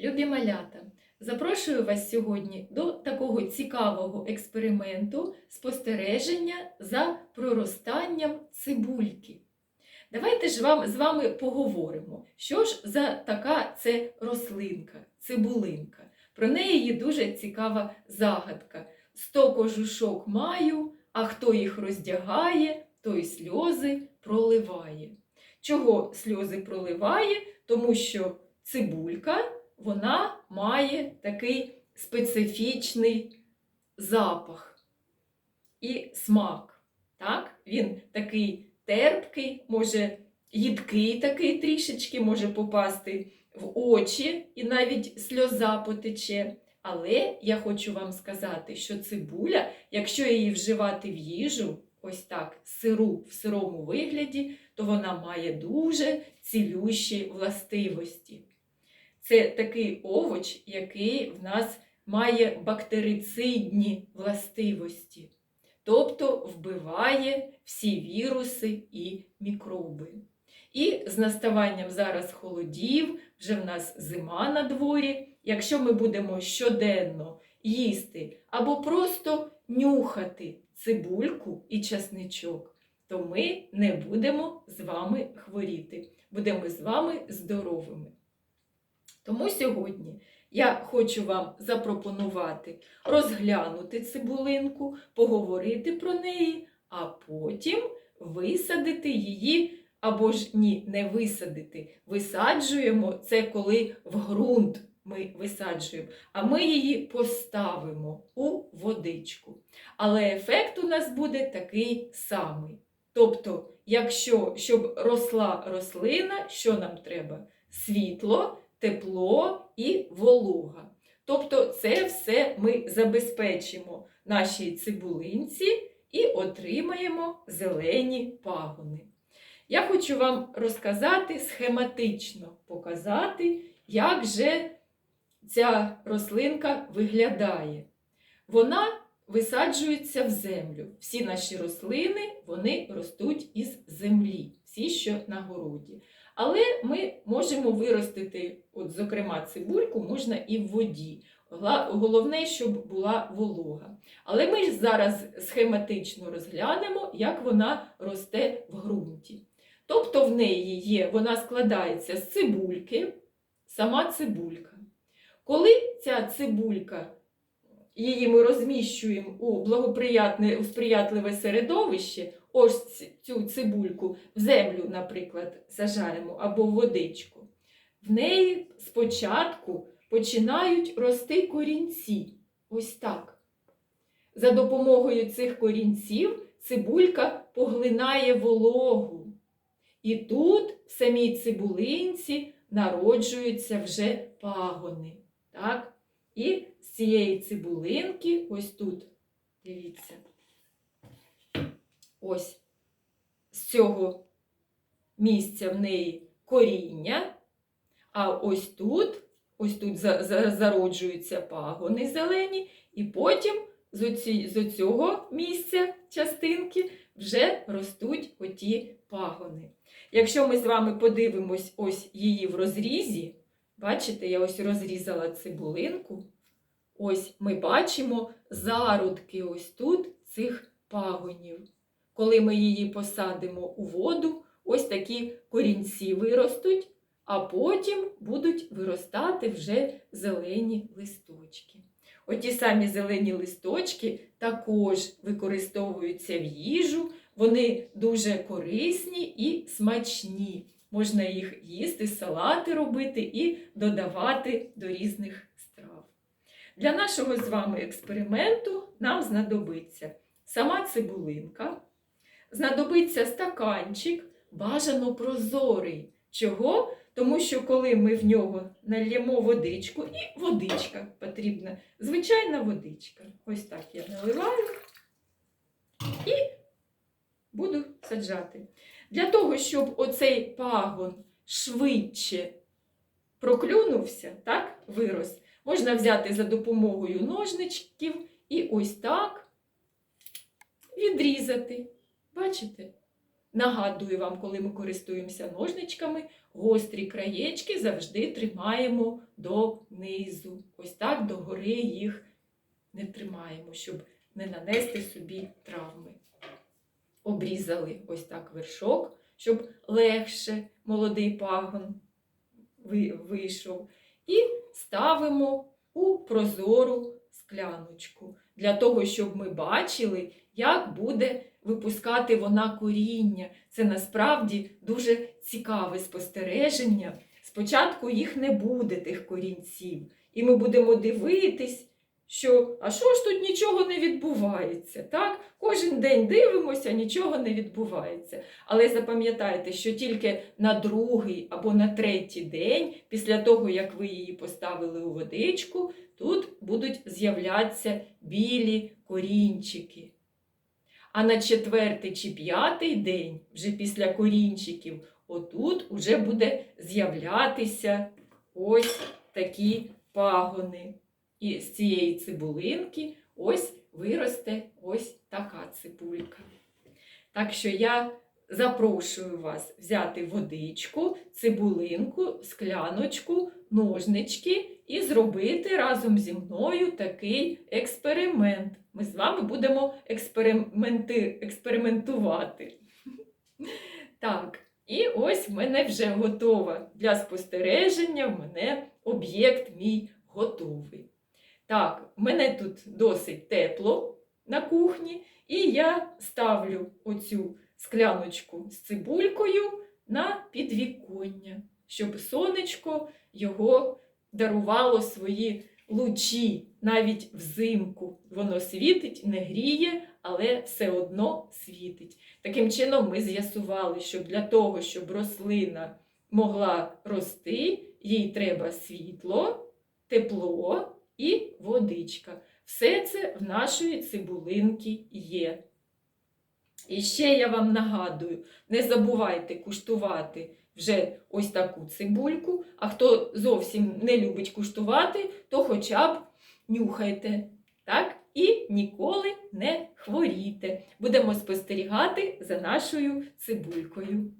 Любі малята, запрошую вас сьогодні до такого цікавого експерименту спостереження за проростанням цибульки. Давайте ж вам, з вами поговоримо, що ж за така це рослинка, цибулинка. Про неї є дуже цікава загадка. Сто кожушок маю, а хто їх роздягає, той сльози проливає. Чого сльози проливає? Тому що цибулька вона має такий специфічний запах і смак. Так? Він такий терпкий, може їдкий такий трішечки, може попасти в очі і навіть сльоза потече. Але я хочу вам сказати, що цибуля, якщо її вживати в їжу, ось так, сиру в сирому вигляді, то вона має дуже цілющі властивості. Це такий овоч, який в нас має бактерицидні властивості, тобто вбиває всі віруси і мікроби. І з наставанням зараз холодів, вже в нас зима на дворі. Якщо ми будемо щоденно їсти або просто нюхати цибульку і часничок, то ми не будемо з вами хворіти, будемо з вами здоровими. Тому сьогодні я хочу вам запропонувати розглянути цибулинку, поговорити про неї, а потім висадити її, або ж ні, не висадити. Висаджуємо це, коли в ґрунт ми висаджуємо, а ми її поставимо у водичку. Але ефект у нас буде такий самий. Тобто, якщо щоб росла рослина, що нам треба? Світло, тепло і волога. Тобто, це все ми забезпечимо нашій цибулинці і отримаємо зелені пагони. Я хочу вам розказати схематично показати, як же ця рослинка виглядає. Вона висаджується в землю. Всі наші рослини вони ростуть із землі, всі, що на городі. Але ми можемо виростити, от, зокрема, цибульку можна і в воді. Головне, щоб була волога. Але ми зараз схематично розглянемо, як вона росте в ґрунті. Тобто в неї є, вона складається з цибульки, сама цибулька. Коли ця цибулька, її ми розміщуємо у благоприятне, у сприятливе середовище, ось цю цибульку в землю, наприклад, сажаємо або в водичку, в неї спочатку починають рости корінці. Ось так. За допомогою цих корінців цибулька поглинає вологу. І тут в самій цибулинці народжуються вже пагони. Так? І з цієї цибулинки, ось тут, дивіться, ось з цього місця в неї коріння, а ось тут, ось тут зароджуються пагони зелені, і потім з, цього місця частинки вже ростуть оті пагони. Якщо ми з вами подивимось ось її в розрізі, бачите, я ось розрізала цибулинку, ось ми бачимо зародки ось тут цих пагонів. Коли ми її посадимо у воду, ось такі корінці виростуть, а потім будуть виростати вже зелені листочки. Оті самі зелені листочки також використовуються в їжу, вони дуже корисні і смачні. Можна їх їсти, салати робити і додавати до різних страв. Для нашого з вами експерименту нам знадобиться сама цибулинка, знадобиться стаканчик, бажано прозорий. Чого? Тому що коли ми в нього нальємо водичку, і водичка потрібна, звичайна водичка. Ось так я наливаю і буду саджати. Для того, щоб оцей пагон швидше проклюнувся, так, вирос, можна взяти за допомогою ножничків і ось так відрізати. Бачите? нагадую вам, коли ми користуємося ножничками, гострі краєчки завжди тримаємо донизу. Ось так догори їх не тримаємо, щоб не нанести собі травми. Обрізали ось так вершок, щоб легше молодий пагон вийшов. І ставимо у прозору скляночку для того, щоб ми бачили, як буде випускати вона коріння. Це насправді дуже цікаве спостереження. Спочатку їх не буде, тих корінців, і ми будемо дивитись, що а що ж тут нічого не відбувається. Так? Кожен день дивимося, нічого не відбувається. Але запам'ятайте, що тільки на другий або на третій день, після того, як ви її поставили у водичку, тут будуть з'являтися білі корінчики. А на четвертий чи п'ятий день, вже після корінчиків, отут уже буде з'являтися ось такі пагони. І з цієї цибулинки ось виросте ось така цибулька. Так що я запрошую вас взяти водичку, цибулинку, скляночку, ножнички і зробити разом зі мною такий експеримент. Ми з вами будемо експерименти... експериментувати. Так, і ось в мене вже готова для спостереження. В мене об'єкт мій готовий. Так, мене тут досить тепло на кухні, і я ставлю оцю скляночку з цибулькою на підвіконня, щоб сонечко його дарувало свої лучі навіть взимку. Воно світить, не гріє, але все одно світить. Таким чином, ми з'ясували, що для того, щоб рослина могла рости, їй треба світло, тепло і водичка. Все це в нашої цибулинки є. І ще я вам нагадую, не забувайте куштувати вже ось таку цибульку, а хто зовсім не любить куштувати, то хоча б нюхайте. Так? І ніколи не хворійте. Будемо спостерігати за нашою цибулькою.